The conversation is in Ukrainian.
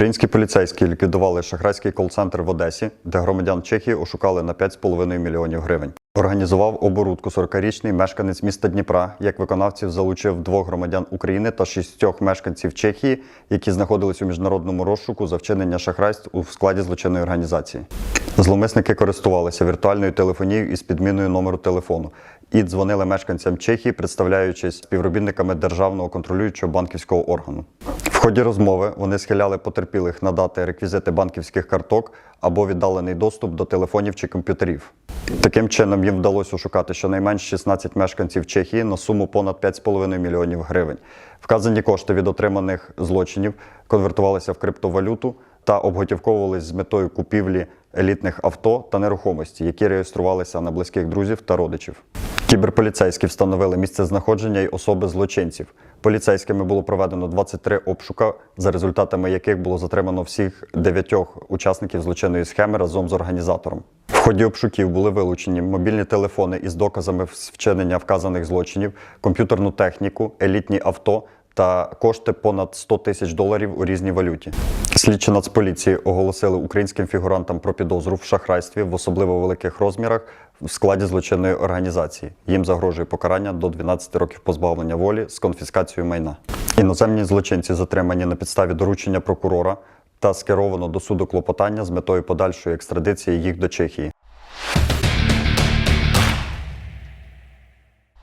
Українські поліцейські ліквідували шахрайський кол-центр в Одесі, де громадян Чехії ошукали на 5,5 мільйонів гривень. Організував оборудку 40-річний мешканець міста Дніпра. Як виконавців залучив двох громадян України та шістьох мешканців Чехії, які знаходились у міжнародному розшуку за вчинення шахрайств у складі злочинної організації. Зловмисники користувалися віртуальною телефонією із підміною номеру телефону і дзвонили мешканцям Чехії, представляючись співробітниками державного контролюючого банківського органу. Ході розмови вони схиляли потерпілих надати реквізити банківських карток або віддалений доступ до телефонів чи комп'ютерів. Таким чином їм вдалося ошукати щонайменш 16 мешканців Чехії на суму понад 5,5 мільйонів гривень. Вказані кошти від отриманих злочинів конвертувалися в криптовалюту та обготівковувались з метою купівлі елітних авто та нерухомості, які реєструвалися на близьких друзів та родичів. Кіберполіцейські встановили місце знаходження й особи злочинців. Поліцейськими було проведено 23 обшука, за результатами яких було затримано всіх дев'ятьох учасників злочинної схеми разом з організатором. В ході обшуків були вилучені мобільні телефони із доказами вчинення вказаних злочинів, комп'ютерну техніку, елітні авто та кошти понад 100 тисяч доларів у різній валюті. Слідчі Нацполіції оголосили українським фігурантам про підозру в шахрайстві в особливо великих розмірах в складі злочинної організації. Їм загрожує покарання до 12 років позбавлення волі з конфіскацією майна. Іноземні злочинці затримані на підставі доручення прокурора та скеровано до суду клопотання з метою подальшої екстрадиції їх до Чехії.